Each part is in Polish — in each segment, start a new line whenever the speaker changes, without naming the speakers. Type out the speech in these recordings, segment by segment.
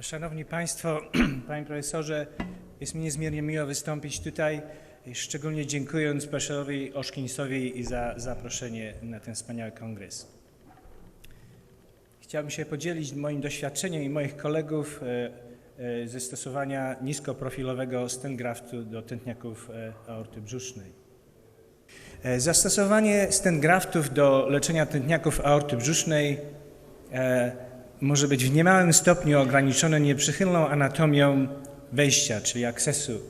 Szanowni Państwo, Panie Profesorze, jest mi niezmiernie miło wystąpić tutaj, szczególnie dziękując profesorowi Oszkińcowi za zaproszenie na ten wspaniały kongres. Chciałbym się podzielić moim doświadczeniem i moich kolegów e, e, ze stosowania niskoprofilowego stengraftu do tętniaków e, aorty brzusznej. Zastosowanie stengraftów do leczenia tętniaków aorty brzusznej może być w niemałym stopniu ograniczone nieprzychylną anatomią wejścia, czyli akcesu.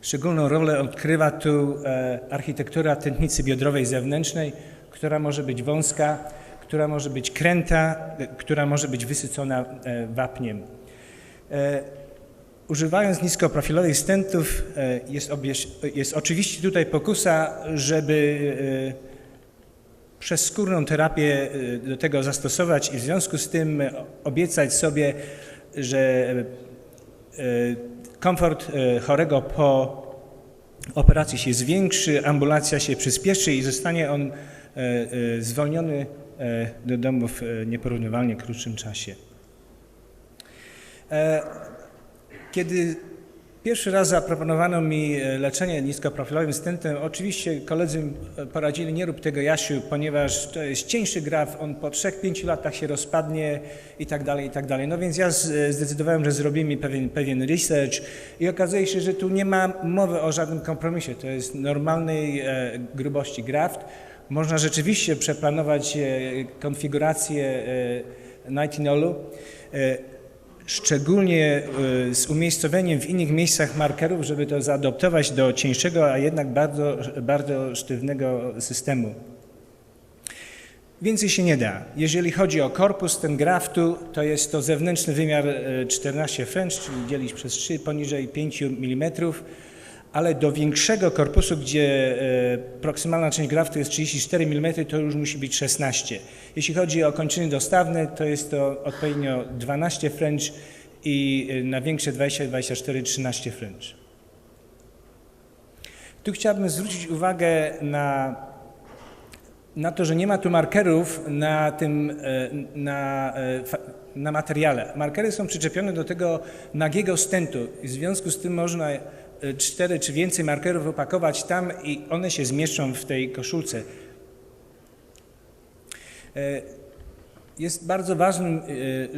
Szczególną rolę odgrywa tu e, architektura tętnicy biodrowej zewnętrznej, która może być wąska, która może być kręta, e, która może być wysycona e, wapniem. Używając niskoprofilowych stentów jest, jest oczywiście tutaj pokusa, żeby e, przezskórną terapię e, do tego zastosować i w związku z tym obiecać sobie, że e, komfort e, chorego po operacji się zwiększy, ambulacja się przyspieszy i zostanie on zwolniony do domu w nieporównywalnie krótszym czasie. E, Kiedy pierwszy raz zaproponowano mi e, leczenie niskoprofilowym stentem, oczywiście koledzy e, poradzili, nie rób tego Jasiu, ponieważ to jest cieńszy graf, on po 3-5 latach się rozpadnie i tak dalej, i tak dalej. No więc ja z- zdecydowałem, że zrobimy pewien, pewien research i okazuje się, że tu nie ma mowy o żadnym kompromisie. To jest normalnej e, grubości graft. Można rzeczywiście przeplanować e, konfigurację e, nitinolu. E, szczególnie y, z umiejscowieniem w innych miejscach markerów, żeby to zaadoptować do cieńszego, a jednak bardzo, bardzo sztywnego systemu. Więcej się nie da. Jeżeli chodzi o korpus ten graftu, to jest to zewnętrzny wymiar y, 14 French, czyli dzielić przez 3 poniżej 5 mm, ale do większego korpusu, gdzie y, proksymalna część graftu jest 34 mm, to już musi być 16. Jeśli chodzi o kończyny dostawne, to jest to odpowiednio 12 French i y, na większe 20, 24, 13 French. Tu chciałbym zwrócić uwagę na na to, że nie ma tu markerów na tym, e, na, e, na materiale. Markery są przyczepione do tego nagiego stentu i w związku z tym można e, cztery czy więcej markerów opakować tam i one się zmieszczą w tej koszulce. E, Jest bardzo ważnym, e,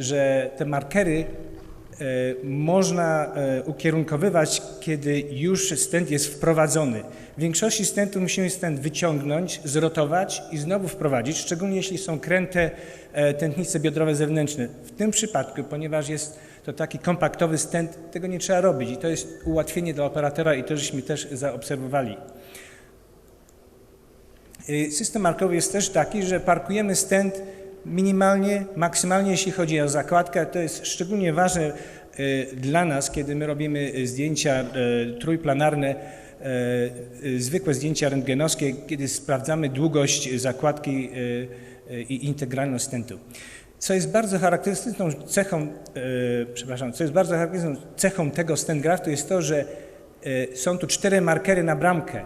że te markery e, można e, ukierunkowywać, kiedy już stent jest wprowadzony. W większości stentów musimy stent wyciągnąć, zrotować i znowu wprowadzić, szczególnie jeśli są kręte e, tętnice biodrowe zewnętrzne. W tym przypadku, ponieważ jest to taki kompaktowy stent, tego nie trzeba robić i to jest ułatwienie dla operatora i to żeśmy też zaobserwowali. Y, System markowy jest też taki, że parkujemy stent minimalnie, maksymalnie jeśli chodzi o zakładkę. To jest szczególnie ważne y, dla nas, kiedy my robimy y, zdjęcia trójplanarne, zwykłe zdjęcia rentgenowskie, kiedy sprawdzamy długość zakładki i integralność stentu. Co jest bardzo charakterystyczną cechą, y, przepraszam, co jest bardzo charakterystyczną cechą tego stent graftu jest to, że y, są tu cztery markery na bramkę.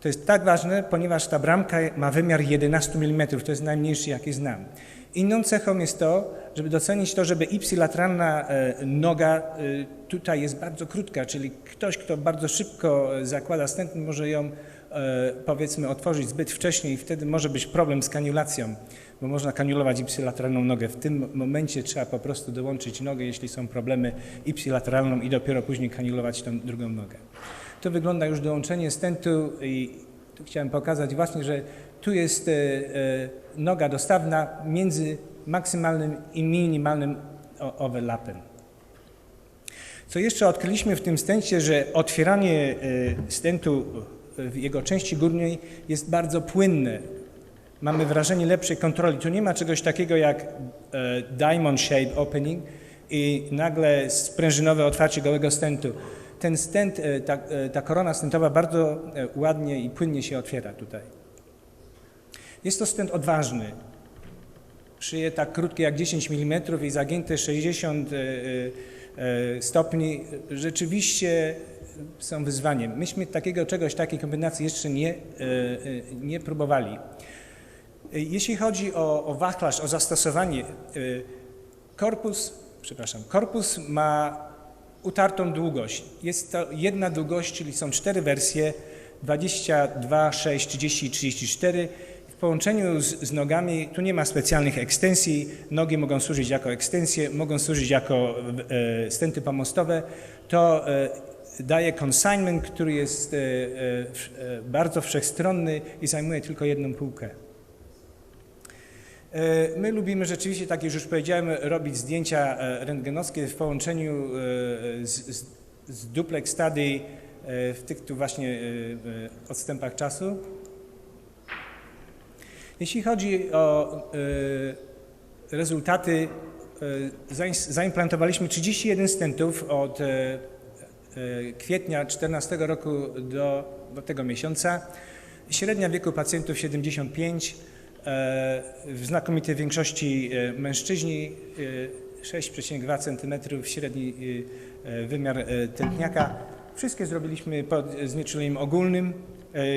To jest tak ważne, ponieważ ta bramka ma wymiar 11 mm, to jest najmniejszy jaki znam. Inną cechą jest to, żeby docenić to, żeby ipsilateralna e, noga tutaj jest bardzo krótka, czyli ktoś, kto bardzo szybko zakłada stent, może ją powiedzmy otworzyć zbyt wcześnie i wtedy może być problem z kaniulacją, bo można kaniulować ipsilateralną nogę. W tym momencie trzeba po prostu dołączyć nogę, jeśli są problemy ipsilateralną i dopiero później kaniulować tą drugą nogę. To wygląda już dołączenie stentu i tu chciałem pokazać właśnie, że tu jest e, e, noga dostawna między maksymalnym i minimalnym overlapem. Co jeszcze odkryliśmy w tym stencie, że otwieranie e, stentu w jego części górnej jest bardzo płynne. Mamy wrażenie lepszej kontroli. Tu nie ma czegoś takiego jak e, diamond shape opening i nagle sprężynowe otwarcie gołego stentu. Ten stent, e, ta, e, ta korona stentowa bardzo ładnie i płynnie się otwiera tutaj. Jest to stent odważny. Szyje tak krótkie jak 10 mm i zagięte 60 e, e, stopni rzeczywiście są wyzwaniem. Myśmy takiego czegoś, takiej kombinacji jeszcze nie, e, e, nie próbowali. E, Jeśli chodzi o, o wachlarz, o zastosowanie, korpus przepraszam, korpus ma utartą długość. Jest to jedna długość, czyli są cztery wersje 22, 6, 30 i 34. W połączeniu z, z nogami tu nie ma specjalnych ekstensji. Nogi mogą służyć jako ekstensje, mogą służyć jako e, stenty pomostowe. To e, daje consignment, który jest e, e, e, bardzo wszechstronny i zajmuje tylko jedną półkę. My lubimy rzeczywiście, tak jak już powiedziałem, robić zdjęcia rentgenowskie w połączeniu z, z, z duplex study w tych tu właśnie odstępach czasu. Jeśli chodzi o rezultaty, zaimplantowaliśmy 31 stentów od kwietnia 2014 roku do, do tego miesiąca. Średnia wieku pacjentów 75, e, w znakomitej większości e, mężczyźni, e, 6,2 cm średni e, e, wymiar e, tętniaka. Wszystkie zrobiliśmy pod znieczuleniem ogólnym,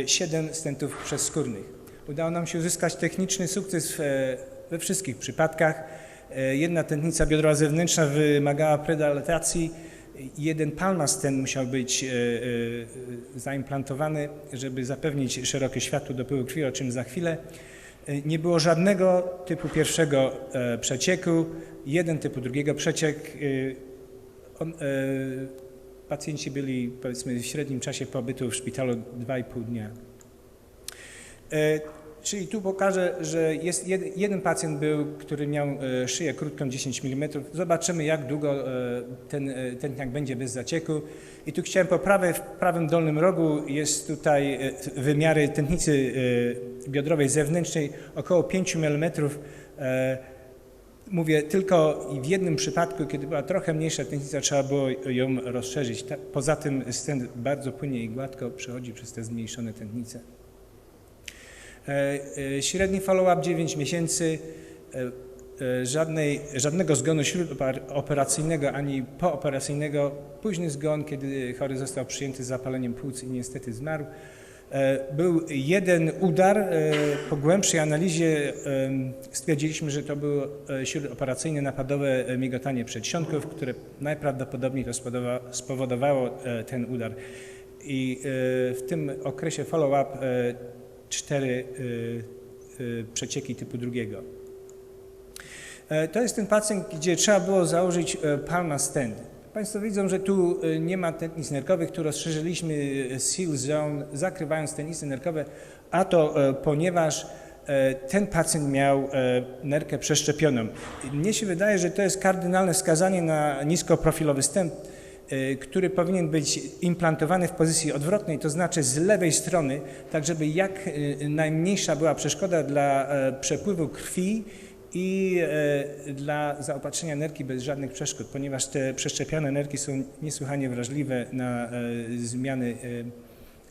7 stentów przezskórnych. Udało nam się uzyskać techniczny sukces e, we wszystkich przypadkach. E, Jedna tętnica biodrowa zewnętrzna wymagała predalatacji, jeden palmastent musiał być e, e, zaimplantowany, żeby zapewnić szerokie światło dopływu krwi, o czym za chwilę. E, Nie było żadnego typu pierwszego przecieku, jeden typu drugiego przeciek. On, pacjenci byli powiedzmy w średnim czasie pobytu w szpitalu 2,5 dnia. Czyli tu pokażę, że jest jed, jeden pacjent był, który miał e, szyję krótką 10 mm. Zobaczymy, jak długo e, ten e, tętniak będzie bez zacieku. I tu chciałem po prawej, w prawym dolnym rogu jest tutaj wymiary tętnicy biodrowej zewnętrznej, około 5 mm. Mówię tylko w jednym przypadku, kiedy była trochę mniejsza tętnica, trzeba było ją rozszerzyć. Poza tym stent bardzo płynnie i gładko przechodzi przez te zmniejszone tętnice. E, e, Średni follow-up 9 miesięcy, e, żadnej, żadnego zgonu śródoperacyjnego ani pooperacyjnego. Późny zgon, kiedy chory został przyjęty z zapaleniem płuc i niestety zmarł. Był jeden udar. Po głębszej analizie stwierdziliśmy, że to było śródoperacyjne napadowe migotanie przedsionków, które najprawdopodobniej to spowodowało ten udar. I w tym okresie follow-up cztery y, y, przecieki typu drugiego. E, To jest ten pacjent, gdzie trzeba było założyć e, palma stent. Państwo widzą, że tu e, nie ma tętnic nerkowych, tu rozszerzyliśmy seal zone, zakrywając tętnice nerkowe, a to ponieważ ten pacjent miał nerkę przeszczepioną. Mnie się wydaje, że to jest kardynalne wskazanie na niskoprofilowy stent, który powinien być implantowany w pozycji odwrotnej, to znaczy z lewej strony, tak żeby jak e, najmniejsza była przeszkoda dla e, przepływu krwi i e, dla zaopatrzenia nerki bez żadnych przeszkód, ponieważ te przeszczepiane nerki są niesłychanie wrażliwe na e, zmiany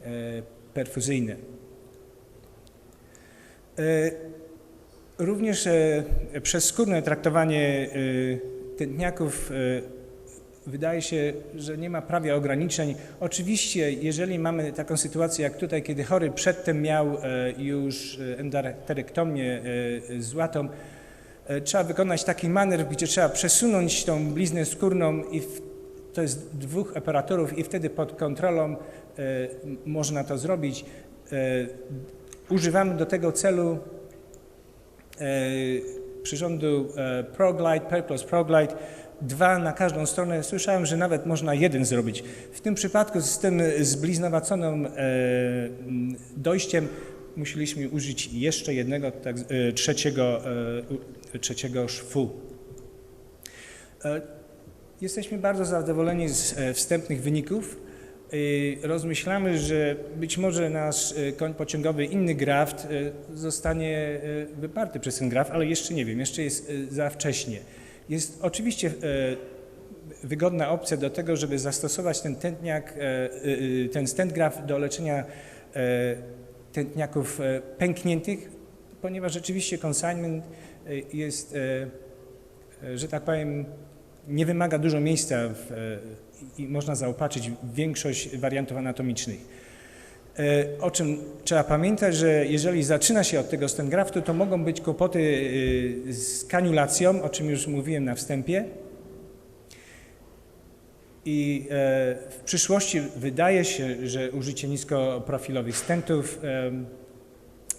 e, e, perfuzyjne. E, Również e, przezskórne traktowanie e, tętniaków e, wydaje się, że nie ma prawie ograniczeń. Oczywiście, jeżeli mamy taką sytuację jak tutaj, kiedy chory przedtem miał e, już e, endarterektomię e, złatą, e, trzeba wykonać taki manewr, gdzie trzeba przesunąć tą bliznę skórną i w, to jest dwóch operatorów i wtedy pod kontrolą można to zrobić. Używamy do tego celu przyrządu ProGlide, Perclose ProGlide, dwa na każdą stronę. Słyszałem, że nawet można jeden zrobić. W tym przypadku z tym zbliznowaconą e, dojściem musieliśmy użyć jeszcze jednego, tak, e, trzeciego, e, trzeciego szwu. Jesteśmy bardzo zadowoleni z wstępnych wyników. Rozmyślamy, że być może nasz koń pociągowy, inny graft, zostanie wyparty przez ten graft, ale jeszcze nie wiem, jeszcze jest za wcześnie. Jest oczywiście e, wygodna opcja do tego, żeby zastosować ten tętniak, e, e, ten stent do leczenia tętniaków pękniętych, ponieważ rzeczywiście consignment jest, że tak powiem, nie wymaga dużo miejsca w, i można zaopatrzyć większość wariantów anatomicznych. E, O czym trzeba pamiętać, że jeżeli zaczyna się od tego stent graftu, to mogą być kłopoty e, z kaniulacją, o czym już mówiłem na wstępie. I e, w przyszłości wydaje się, że użycie niskoprofilowych stentów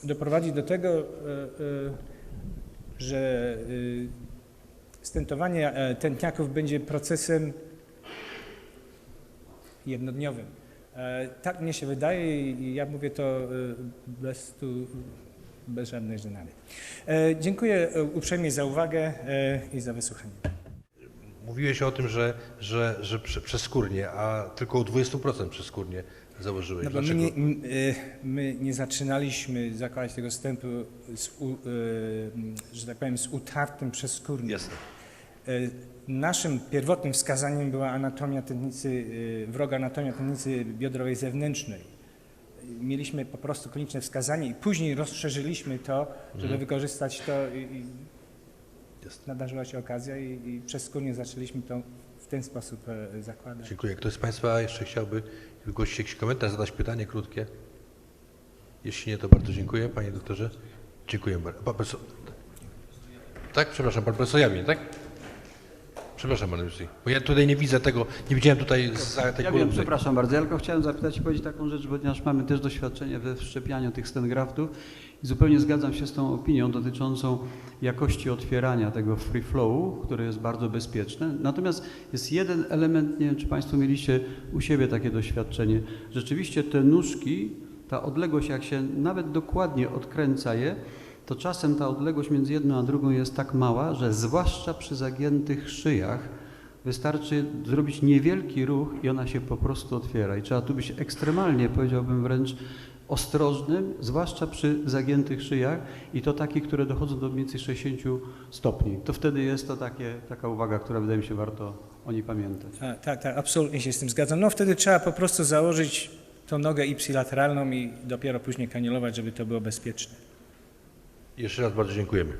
doprowadzi do tego, że stentowanie tętniaków będzie procesem jednodniowym. E, Tak mnie się wydaje i ja mówię to e, bez, tu, bez żadnej żenady. E, Dziękuję uprzejmie za uwagę i za wysłuchanie.
Mówiłeś o tym, że, że, że prze- przeskórnie, a tylko o 20% przeskórnie założyłeś.
No bo my nie, my nie zaczynaliśmy zakładać tego wstępu, z, że tak powiem, z utartym przeskórnym.
Jasne.
E, Naszym pierwotnym wskazaniem była anatomia tętnicy, e, wroga anatomia tętnicy biodrowej zewnętrznej. Mieliśmy po prostu kliniczne wskazanie i później rozszerzyliśmy to, żeby
Mhm.
wykorzystać to i, i nadarzyła się okazja i, i przeskórnie zaczęliśmy to w ten sposób e, zakładać.
Dziękuję. Ktoś z Państwa jeszcze chciałby wygłosić jakiś komentarz, zadać pytanie krótkie? Jeśli nie, to bardzo dziękuję. Panie doktorze. Dziękuję bardzo. Pan profesor... Tak? Przepraszam, pan profesor Jamin, tak? Przepraszam, panie Jussi, bo ja tutaj nie widzę tego, nie widziałem tutaj za tej
Ja wiem, przepraszam bardzo. Ja tylko chciałem zapytać i powiedzieć taką rzecz, ponieważ mamy też doświadczenie we wszczepianiu tych stengraftów i zupełnie zgadzam się z tą opinią dotyczącą jakości otwierania tego free flow, które jest bardzo bezpieczne. Natomiast jest jeden element, nie wiem czy Państwo mieliście u siebie takie doświadczenie. Rzeczywiście te nóżki, ta odległość jak się nawet dokładnie odkręca je, to czasem ta odległość między jedną a drugą jest tak mała, że zwłaszcza przy zagiętych szyjach Wystarczy zrobić niewielki ruch i ona się po prostu otwiera. I trzeba tu być ekstremalnie, powiedziałbym wręcz ostrożnym, zwłaszcza przy zagiętych szyjach i to takich, które dochodzą do mniej więcej 60 stopni. To wtedy jest to takie, taka uwaga, która wydaje mi się warto o niej pamiętać.
Tak, tak, tak, absolutnie się z tym zgadzam. No wtedy trzeba po prostu założyć tą nogę ipsilateralną i dopiero później kanielować, żeby to było bezpieczne.
Jeszcze raz bardzo dziękujemy.